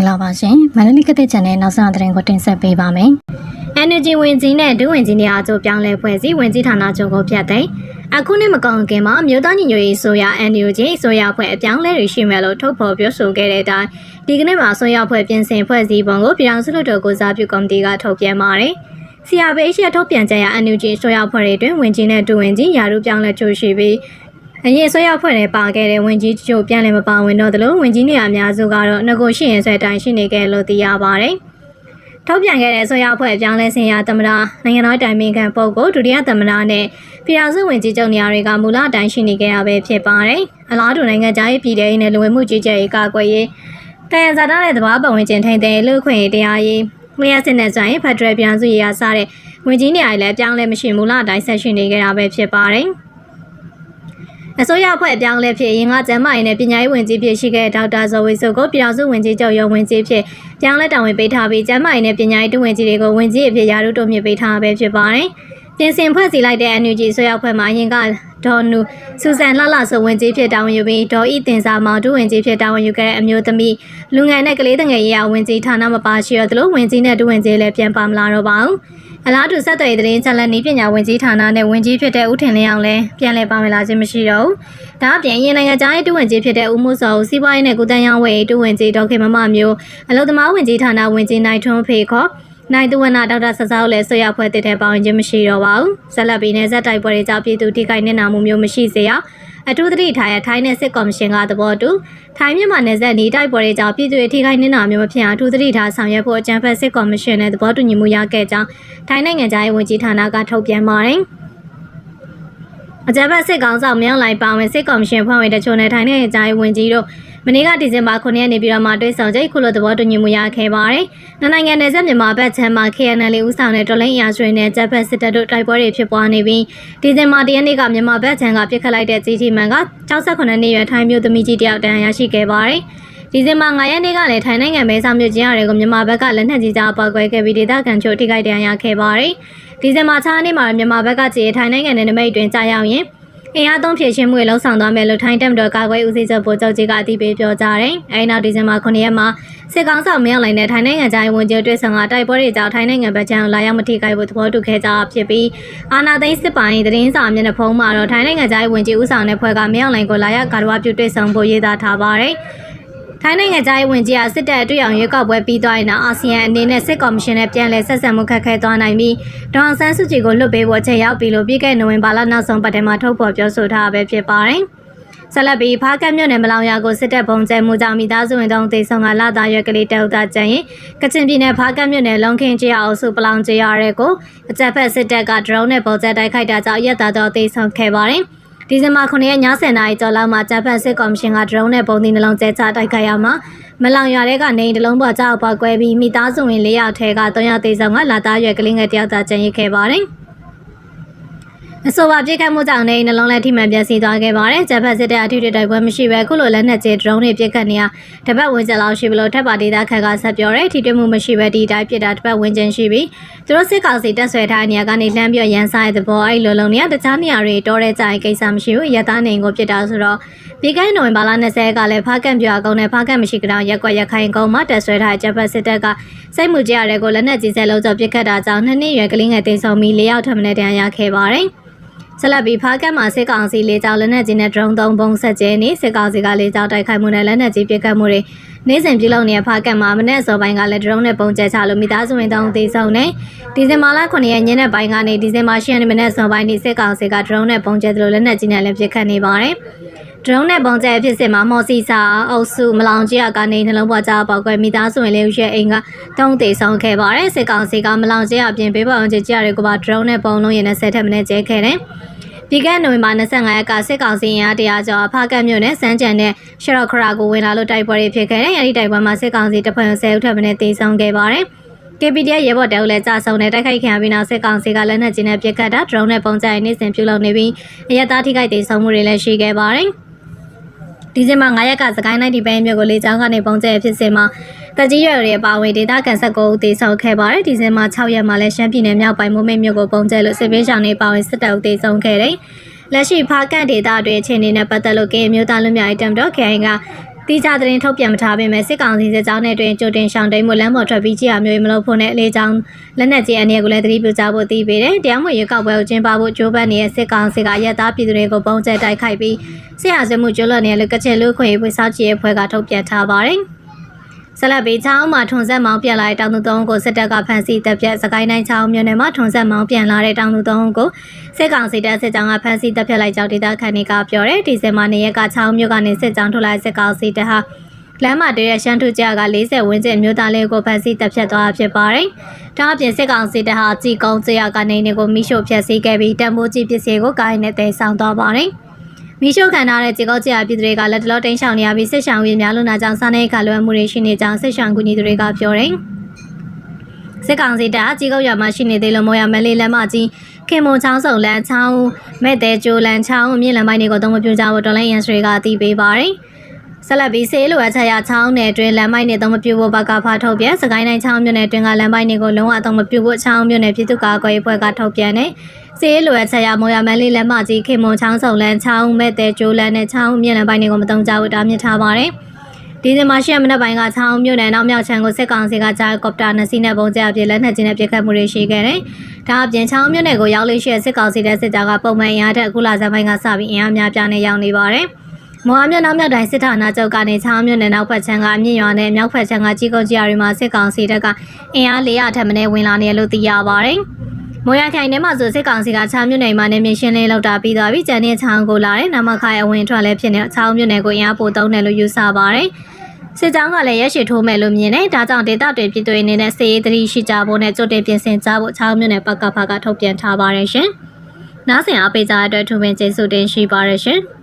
္ဂလာပါရှင်မန္တလေးကတဲ့ channel နောက်ဆုံးသတင်းကိုတင်ဆက်ပေးပါမယ် NUG ဝင်ကြီးနဲ့ဒုဝင်ကြီးနေအားချုပ်ပြောင်းလဲဖွဲ့စည်းဝင်ကြီးဌာနချုပ်ကိုဖျက်သိမ်းအခုနှစ်မကုန်ခင်မှာအမျိုးသားညီညွတ်ရေးဆိုရ NUG ဆိုရဖွဲ့အပြောင်းလဲတွေရှိမယ်လို့ထုတ်ဖော်ပြောဆိုခဲ့တဲ့အတိုင်းဒီကနေ့မှာဆိုရဖွဲ့ပြင်ဆင်ဖွဲ့စည်းပုံကိုပြည်ထောင်စုလွှတ်တော်ကိုစားပြုကော်မတီကထုတ်ပြန်ပါတယ်။ CRPH ရဲ့ထုတ်ပြန်ချက်အရ NUG ဆိုရဖွဲ့တွေတွင်ဝင်ကြီးနဲ့ဒုဝင်ကြီးယာရုပြောင်းလဲချိုးရှိပြီး အရင်ဆွဲရောက်ဖွဲ့နဲ့ပါခဲ့တဲ့ဝင်ကြီးချို့ပြန်လည်မပါဝင်တော့သလိုဝင်ကြီးနေရာအများစုကတော့ငကိုရှိရင်ဆွဲတိုင်းရှိနေခဲ့လို့သိရပါတယ်။ထုတ်ပြန်ခဲ့တဲ့ဆွဲရောက်ဖွဲ့အပြောင်းလဲစင်ရသမ္မတနိုင်ငံတော်တိုင်ပင်ခံပုဂ္ဂိုလ်ဒုတိယသမ္မတနဲ့ပြည်ထောင်စုဝင်ကြီးချုပ်နေရာတွေကမူလအတိုင်းရှိနေခဲ့ရပဲဖြစ်ပါတယ်။အလားတူနိုင်ငံခြားရေးပြည်ထောင်ရေးနဲ့လူဝင်မှုကြီးကြပ်ရေးကာကွယ်ရေးတန်ရဇာတာနဲ့တဘာပတ်ဝန်းကျင်ထိန်းသိမ်းရေးလူ့အခွင့်အရေးတရားရေးလျှက်စစ်နဲ့ဆိုရင်ဖက်ဒရယ်ပြည်ထောင်စုရေးအားစတဲ့ဝင်ကြီးနေရာတွေလည်းအပြောင်းလဲမရှိမူလအတိုင်းဆက်ရှိနေခဲ့တာပဲဖြစ်ပါတယ်။ အစိုးရအဖွဲ့အပြောင်းလဲဖြစ်ရင်ကကျမ်းမာရေးနဲ့ပညာရေးဝန်ကြီးဖြစ်ရှိခဲ့တဲ့ဒေါက်တာဇော်ဝေစုကိုပြည်ထောင်စုဝန်ကြီးချုပ်ရုံးဝန်ကြီးဖြစ်ပြောင်းလဲတာဝန်ပေးထားပြီးကျမ်းမာရေးနဲ့ပညာရေးဒုဝန်ကြီးတွေကိုဝန်ကြီးအဖြစ်ရာထူးတိုးမြှင့်ပေးထားပဲဖြစ်ပါတယ်။ပြင်ဆင်ဖွဲ့စည်းလိုက်တဲ့ NUG အစိုးရအဖွဲ့မှာအရင်ကဒေါ်နူစူဇန်လှလှဆိုဝန်ကြီးဖြစ်တာဝန်ယူပြီးဒေါ်ဤတင်စာမောင်ဒုဝန်ကြီးဖြစ်တာဝန်ယူခဲ့တဲ့အမျိုးသမီးလူငယ်နဲ့ကလေးငယ်ရေးရာဝန်ကြီးဌာနမပါရှိရသလိုဝန်ကြီးနဲ့ဒုဝန်ကြီးလည်းပြန်ပါမလာတော့ပါဘူး။ အလားတူဆက်သွယ်ရေးသတင်းချက်လက်နည်းပညာဝန်ကြီးဌာနနဲ့ဝန်ကြီးဖြစ်တဲ့ဦးထင်လင်းအောင်လည်းပြန်လည်ပါဝင်လာခြင်းမရှိတော့ဘူး။ဒါအပြင်အရင်နိုင်ငံသားရေးတူဝင်ကြီးဖြစ်တဲ့ဦးမိုးစောဦးစီးပွားရေးနဲ့ကုသရေးဝယ်တူဝင်ကြီးဒေါက်ခင်မမမျိုးအလုံသမားဝင်ကြီးဌာနဝင်ကြီးနိုင်ထွန်းဖေခေါ်နိုင်သူဝနာဒေါက်တာဆဆာကိုလည်းဆွေရဖွဲ့တဲ့တဲ့ပါဝင်ခြင်းမရှိတော့ပါဘူး။ဆက်လက်ပြီးနေဆက်တိုက်ပွဲတွေကြောင့်ပြည်သူထိခိုက်နေနာမှုမျိုးမရှိစေရ အထူးသတိထားရထိုင်းနဲ့စစ်ကော်မရှင်ကသဘောတူထိုင်းမြန်မာနယ်စပ်နေတိုက်ပွဲတွေကြောင့်ပြည်သူတွေထိခိုက်နေနာမျိုးမဖြစ်အောင်အထူးသတိထားဆောင်ရွက်ဖို့အကြံဖက်စစ်ကော်မရှင်နဲ့သဘောတူညီမှုရခဲ့ကြောင်းထိုင်းနိုင်ငံသားရေးဝန်ကြီးဌာနကထုတ်ပြန်ပါတယ်။အကြမ်းဖက်စစ်ကောင်ဆောင်မြောင်းလိုက်ပါဝင်စစ်ကော်မရှင်ဖွဲ့ဝင်တချို့နဲ့ထိုင်းနိုင်ငံသားရေးဝန်ကြီးတို့ မနေ့ကဒီဇင်ဘာ9ရက်နေ့ပြည်တော်မှာတွေ့ဆုံကြခုလိုသဘောတူညီမှုရခဲ့ပါတယ်။နှစ်နိုင်ငံနယ်စပ်မြန်မာဘက်ခြမ်းမှာ KNL ဦးဆောင်တဲ့တော်လိုင်းအရာဆွေနဲ့ဂျပန်စစ်တပ်တို့တိုက်ပွဲတွေဖြစ်ပွားနေပြီးဒီဇင်ဘာ10ရက်နေ့ကမြန်မာဘက်ခြမ်းကပြစ်ခတ်လိုက်တဲ့ကြီးတီမန်က68နှစ်ရွယ်ထိုင်းမျိုးသမီးကြီးတယောက်တန်းရရှိခဲ့ပါတယ်။ဒီဇင်ဘာ9ရက်နေ့ကလည်းထိုင်းနိုင်ငံမဲဆောက်မြို့ကျင်းရဲကိုမြန်မာဘက်ကလက်နက်ကြီးကြားပောက်ကွဲခဲ့ပြီးဒေသခံချို့ထိခိုက်ဒဏ်ရာရခဲ့ပါတယ်။ဒီဇင်ဘာ6ရက်နေ့မှာမြန်မာဘက်ကကြေထိုင်းနိုင်ငံနယ်နိမိတ်တွင်ကြာရောက်ရင် အင်အားသုံးဖြည့်ရှင်းမှုတွေလှုံ့ဆော်သွားမယ်လို့ထိုင်းတပ်မတော်ကာကွယ်ဦးစီးချုပ်ဗိုလ်ချုပ်ကြီးကအသိပေးပြောကြားတယ်။အဲဒီနောက်ဒီဇင်ဘာ9ရက်မှာစစ်ကောင်ဆောင်မင်းလိုက်တဲ့ထိုင်းနိုင်ငံသားဝန်ကြီးတွေ့ဆုံကတိုက်ပွဲတွေကြောင့်ထိုင်းနိုင်ငံဗချမ်းကိုလာရောက်မထိခိုက်ဖို့သဘောတူခဲ့ကြဖြစ်ပြီးအာနာသိန်းစစ်ပိုင်းသတင်းစာမျက်နှာဖုံးမှာတော့ထိုင်းနိုင်ငံသားဝန်ကြီးဦးဆောင်တဲ့ဖွဲ့ကမင်းလိုက်ကိုလာရောက်ကာရဝပြုတွေ့ဆုံဖို့ရေးသားထားပါတယ်။ ထိုင်းနိုင်ငံသားရေးဝန်ကြီးကစစ်တပ်အတွေ့အကြုံရွေးကောက်ပွဲပြီးသွားရင်တော့အာဆီယံအနေနဲ့စစ်ကော်မရှင်နဲ့ပြန်လည်ဆက်ဆံမှုခက်ခဲသွားနိုင်ပြီးဒေါအောင်ဆန်းစုကြည်ကိုလွတ်ပေးဖို့အချိန်ရောက်ပြီလို့ပြီးခဲ့နိုဝင်ဘာလနောက်ဆုံးပတ်ထဲမှာထုတ်ဖော်ပြောဆိုထားပဲဖြစ်ပါတယ်။ဆက်လက်ပြီးဖားကတ်မြို့နယ်မလောင်ရွာကိုစစ်တပ်ပုံကျဲမှုကြောင့်မိသားစုဝင်တုံးသိဆုံးကလာသားရွက်ကလေးတောက်တာကျန်ရင်ကချင်ပြည်နယ်ဖားကတ်မြို့နယ်လုံခင်းကျေးအောင်စုပလောင်ကျေးရွာရဲကိုအကြက်ဖက်စစ်တပ်ကဒရုန်းနဲ့ပုံကျဲတိုက်ခိုက်တာကြောင့်ရက်သားကြောင့်သိဆုံးခဲ့ပါတယ်။ ဒီဇင်ဘာ9ရက်ည10:00နာရီကျော်လောက်မှာဂျပန်စစ်ကော်မရှင်ကဒရုန်းနဲ့ပုံသီးနှလုံးကျဲချတိုက်ခိုက်ရမှာမလောင်ရွာတဲ့ကနေတလုံးပေါ်ကြောက်ပေါက်ကွဲပြီးမိသားစုဝင်၄ယောက်ထဲက3ယောက်သေဆုံးကလာသားရွက်ကလေးငယ်တယောက်သာကျန်ရစ်ခဲ့ပါတယ်။ အဆိုပါပြစ်ခတ်မှုကြောင့်နေနှလုံးလက်ထိမှန်ပျက်စီးသွားခဲ့ပါတယ်။ဂျပန်စစ်တပ်အထူးတိုက်ပွဲမရှိဘဲခုလိုလက်နက်ကျဲဒရုန်းတွေပြစ်ခတ်နေရတပတ်ဝန်းကျင်လောက်ရှိဘလို့ထပ်ပါဒေတာခက်ကဆက်ပြောတယ်။ထိတွေ့မှုမရှိဘဲဒီတိုင်းပြစ်တာတပတ်ဝန်းကျင်ရှိပြီးသူတို့စစ်ကောင်စီတက်ဆွဲထားတဲ့နေရာကနေလှမ်းပြရန်ဆိုင်တဲ့ဘောအဲ့လိုလုံးနေရတခြားနေရာတွေတောတဲ့ကြိုင်ကိစ္စမရှိဘူး။ရသားနေကိုပြစ်တာဆိုတော့ပြီးခဲ့နိုဝင်ဘာလ20ကလည်းဖားကန့်ပြအကုန်းနဲ့ဖားကန့်မရှိကြတော့ရက်ွက်ရခိုင်ကုန်းမှာတက်ဆွဲထားတဲ့ဂျပန်စစ်တပ်ကစိတ်မှုကြရတဲ့ကိုလက်နက်ကြီးစဲလုံးကျော်ပြစ်ခတ်တာကြောင့်နှစ်နှစ်ရွယ်ကလေးငယ်တိတ်ဆုံပြီး၄ယောက်ထပ်မံတန်းရခဲ့ပါတယ်။ ဆက်လက်ပြီးဖားကတ်မှာစစ်ကောင်စီလေးကြောင်လက်နက်ကြီးနဲ့ drone သုံးပုံဆက်ကျဲနေစစ်ကောင်စီကလေးကြောင်တိုက်ခိုက်မှုနဲ့လက်နက်ကြီးပစ်ခတ်မှုတွေနေ့စဉ်ပြုလုပ်နေတဲ့ဖားကတ်မှာမနေ့စောပိုင်းကလည်း drone နဲ့ပုံကျဲချလို့မိသားစုဝင်တောင်းသေးဆုံးနေဒီဇင်ဘာလ9ရက်ညနေပိုင်းကနေဒီဇင်ဘာ10ရက်နေ့မနေ့စောပိုင်းထိစစ်ကောင်စီက drone နဲ့ပုံကျဲသလိုလက်နက်ကြီးနဲ့လည်းပစ်ခတ်နေပါတယ် ဒရုန်းနဲ့ပုံကျဲဖြစ်စစ်မှာမော်စီစာအုပ်စုမလောင်ကြီးကနေနှလုံးပေါ်ကြားပေါက်ကွဲမိသားစုဝင်လေးဦးရဲ့အိမ်ကတုံးသေးဆုံးခဲ့ပါတယ်စစ်ကောင်စီကမလောင်ကြီးအပြင်ဘေးပေါအောင်ကြီးကြရဲကပါဒရုန်းနဲ့ပုံလုံးရင်းနဲ့ဆက်ထက်မနဲ့ကျဲခဲ့တယ်ပြီးခဲ့နိုဝင်ဘာ25ရက်ကစစ်ကောင်စီရင်အားတရားကျော်ဖားကတ်မြို့နယ်စမ်းကြံနဲ့ရှရော့ခရာကိုဝင်လာလို့တိုက်ပွဲတွေဖြစ်ခဲ့တယ်။အဲဒီတိုက်ပွဲမှာစစ်ကောင်စီတပ်ဖွဲ့10ဦးထပ်မံတေဆုံးခဲ့ပါတယ်။ KPDF ရဲဘော်တဲဦးလည်းကြာဆုံးတဲ့တိုက်ခိုက်ခံပြီးနောက်စစ်ကောင်စီကလက်နက်ကြီးနဲ့ပစ်ခတ်တာဒရုန်းနဲ့ပုံကျဲနေစဉ်ပြုလုပ်နေပြီးအရသားထိခိုက်ဒေဆုံးမှုတွေလည်းရှိခဲ့ပါတယ်။ ဒီဇင်ဘာ9ရက်ကစကိုင်းနိုင်ဒီဘဲမြို့ကိုလေကြောင်းကနေပုံကျဲဖြစ်စဉ်မှာတကြီးရွယ်တွေအပါအဝင်ဒေသခံဆက်ကိုဦးတေဆောင်ခဲ့ပါတယ်ဒီဇင်ဘာ6ရက်မှာလည်းရှမ်းပြည်နယ်မြောက်ပိုင်းမိုးမိတ်မြို့ကိုပုံကျဲလို့စစ်ပေးဆောင်နေပါဝင်စစ်တပ်ဦးတေဆောင်ခဲ့တယ်လက်ရှိဖားကန့်ဒေသတွေအခြေအနေနဲ့ပတ်သက်လို့ကရင်မျိုးသားလူမျိုးရေးတမ်တော်ခိုင်က တိကျသတင်းထုတ်ပြန်မထားပေမဲ့စစ်ကောင်စီစစ်ကြောင်းနဲ့တွင်ကြိုတင်ရှောင်တိန်မှုလမ်းပေါ်ထွက်ပြီးကြည်ရမျိုးမလို့ဖို့နဲ့အလေးချောင်းလက်နက်ကြီးအနေနဲ့ကိုလည်းသတိပြုကြဖို့တည်ပေးတယ်။တရားမဝင်ရွေးကောက်ပွဲကိုကျင်းပဖို့ကြိုးပမ်းနေတဲ့စစ်ကောင်စီကရက်သားပြည်သူတွေကိုပုံကျဲတိုက်ခိုက်ပြီးဆရာဆွေမှုကျွလွန်နေတဲ့လူကချင်လူခွင့်ရေးဖွဲ့စောက်ချီရဲ့ဖွဲ့ကထုတ်ပြန်ထားပါတယ်။ ဆလတ်ဘေးချောင်းမှာထွန်ဆက်မောင်းပြန်လာတဲ့တောင်သူသုံးဦးကိုစစ်တပ်ကဖမ်းဆီးတပ်ပြတ်စကိုင်းတိုင်းချောင်းမြို့နယ်မှာထွန်ဆက်မောင်းပြန်လာတဲ့တောင်သူသုံးဦးကိုစစ်ကောင်စီတပ်စစ်ကြောင်းကဖမ်းဆီးတပ်ဖြတ်လိုက်ကြောင်းဒေသခံတွေကပြောတယ်ဒီဇင်ဘာနေ့ရက်ကချောင်းမြို့ကနေစစ်ကြောင်းထုတ်လာတဲ့စစ်ကောင်စီတပ်ဟာလမ်းမတရရှမ်းထုကြက40ဝန်းကျင်မြို့သားလေးကိုဖမ်းဆီးတပ်ဖြတ်သွားတာဖြစ်ပါတယ်။ဒါအပြင်စစ်ကောင်စီတပ်ဟာကြည်ကုန်းကြရကနေနေကိုမိရှို့ဖျက်ဆီးခဲ့ပြီးတံမိုးကြီးပစ္စည်းကိုကိုင်းနဲ့တည်ဆောင်သွားပါတယ်။ မီရှိုခံထားတဲ့ကြေကောက်ကြရပြည်သူတွေကလက်တလောတင်းရှောင်နေရပြီးစစ်ရှောင်ရေးများလွန်နာကြောင့်စားနေခါလွယ်မှုတွေရှိနေကြောင်းစစ်ရှောင်ကူညီသူတွေကပြောတယ်။စစ်ကောင်စီတပ်ကြေကောက်ရမှာရှိနေသေးလို့မော်ရမလေးလမ်းမကြီးခင်မွန်ချောင်းစုံလမ်းချောင်းမဲ့တဲကျိုလမ်းချောင်းမြင့်လမ်းပိုင်းတွေကိုသုံးမပြကြဖို့တော်လိုင်းရန်စတွေကတည်ပေးပါတယ်။ဆက်လက်ပြီးဆေးလိုအပ်ချက်ရချောင်းနယ်တွင်လမ်းပိုင်းတွေသုံးမပြဖို့ဘကဖာထုတ်ပြန်စကိုင်းတိုင်းချောင်းမြို့နယ်တွင်ကလမ်းပိုင်းတွေကိုလုံးဝသုံးမပြဖို့ချောင်းမြို့နယ်ပြည်သူ့ကာကွယ်ရေးဖွဲ့ကထုတ်ပြန်တယ်။ ဆေးလိုအပ်ချက်ရမော်ရမလေးလမ်းမကြီးခင်မွန်ချောင်းစုံလမ်းချောင်းမဲ့တဲကျိုလမ်းနဲ့ချောင်းမြင့်လမ်းပိုင်းတွေကိုမသုံးကြဘူးတားမြစ်ထားပါတယ်။ဒီဇင်ဘာ10ရက်မနက်ပိုင်းကချောင်းမြို့နယ်နောက်မြောက်ချမ်းကိုစစ်ကောင်စီကဂျာကော်ပတာနှစ်စီးနဲ့ပုံကျအပြည့်လက်နက်ကြီးနဲ့ပစ်ခတ်မှုတွေရှိခဲ့တယ်။ဒါအပြင်ချောင်းမြို့နယ်ကိုရောက်လို့ရှိတဲ့စစ်ကောင်စီတဲ့စစ်ကြောကပုံမှန်အင်အားထက်အခုလာဇန်ပိုင်းကစပြီးအင်အားများပြားနဲ့ရောက်နေပါတယ်။မော်အမြတ်နောက်မြောက်တိုင်းစစ်ဌာနချုပ်ကနေချောင်းမြို့နယ်နောက်ဖက်ချမ်းကအမြင့်ရွာနဲ့မြောက်ဖက်ချမ်းကကြီးကုန်းကြီးရီမှာစစ်ကောင်စီတပ်ကအင်အား400ထက်မနည်းဝင်လာနေတယ်လို့သိရပါတယ်။ မော်ရခိုင်ထဲမှာဆိုစစ်ကောင်စီကချောင်းမြို့နယ်မှာနေမြင့်ရှင်းလင်းလောက်တာပြီးသွားပြီကျန်တဲ့ချောင်းကိုလာတဲ့နမခိုင်အဝင်ထွက်လည်းဖြစ်နေချောင်းမြို့နယ်ကိုအင်အားပိုသုံးတယ်လို့ယူဆပါတယ်။စစ်ကြောင်းကလည်းရက်ရှိထိုးမယ်လို့မြင်တယ်။ဒါကြောင့်ဒေသတွေပြည်သူတွေအနေနဲ့စေရေးသတိရှိကြဖို့နဲ့ကြိုတင်ပြင်ဆင်ကြဖို့ချောင်းမြို့နယ်ပကဖကထုတ်ပြန်ထားပါတယ်ရှင်။နားဆင်အားပေးကြတဲ့အတွက်ထူးပင်ကျေးဇူးတင်ရှိပါတယ်ရှင်။